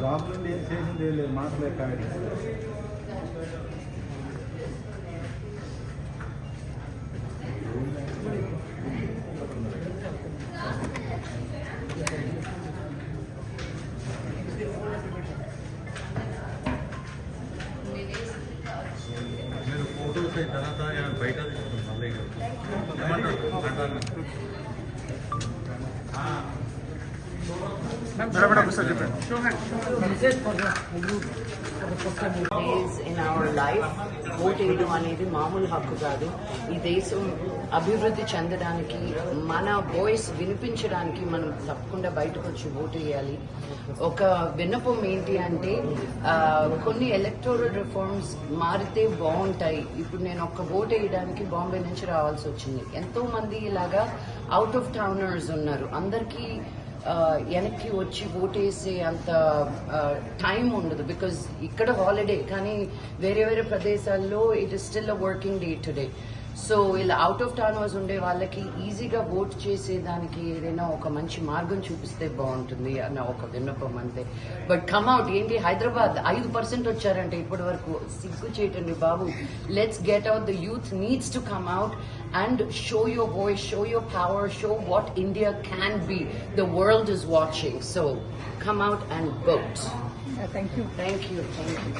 Job నుండి ఏం చేసింది ఏం లేదు మాటలే కాదు మీరు ఫోటోస్ అయిన తర్వాత ఆయన బయట తీసుకుంటాం మళ్ళీ ఏమంటారు అంటారు days in our life vote వేయడం అనేది మామూలు హక్కు కాదు. ఈ దేశం అభివృద్ధి చెందడానికి మన వాయిస్ వినిపించడానికి మనం తప్పకుండా బయటకు వచ్చి ఓటు వేయాలి. ఒక విన్నపం ఏంటి అంటే కొన్ని ఎలక్టోరల్ రిఫార్మ్స్ మారితే బాగుంటాయి. ఇప్పుడు నేను ఒక్క ఓటు వేయడానికి బాంబే నుంచి రావాల్సి వచ్చింది. ఎంతో మంది ఇలాగా అవుట్ ఆఫ్ టౌనర్స్ ఉన్నారు. అందరికీ వెనక్కి వచ్చి ఓటేసే అంత టైం ఉండదు బికాజ్ ఇక్కడ హాలిడే కానీ వేరే వేరే ప్రదేశాల్లో it is still a working day today so ఇలా అవుట్ ఆఫ్ టౌనర్స్ ఉండే వాళ్ళకి ఈజీగా ఓట్ చేసేదానికి ఏదైనా ఒక మంచి మార్గం చూపిస్తే బాగుంటుంది అన్న ఒక విన్నపం అంతే బట్ కమ్అవుట్ ఏంటి హైదరాబాద్ ఐదు పర్సెంట్ వచ్చారంటే ఇప్పటి వరకు సిగ్గు చేయటండి బాబు let's get out the youth needs to come out and show your voice, show your power, show what India can be. The world is watching. So come out and vote. Thank you. Thank you. Thank you.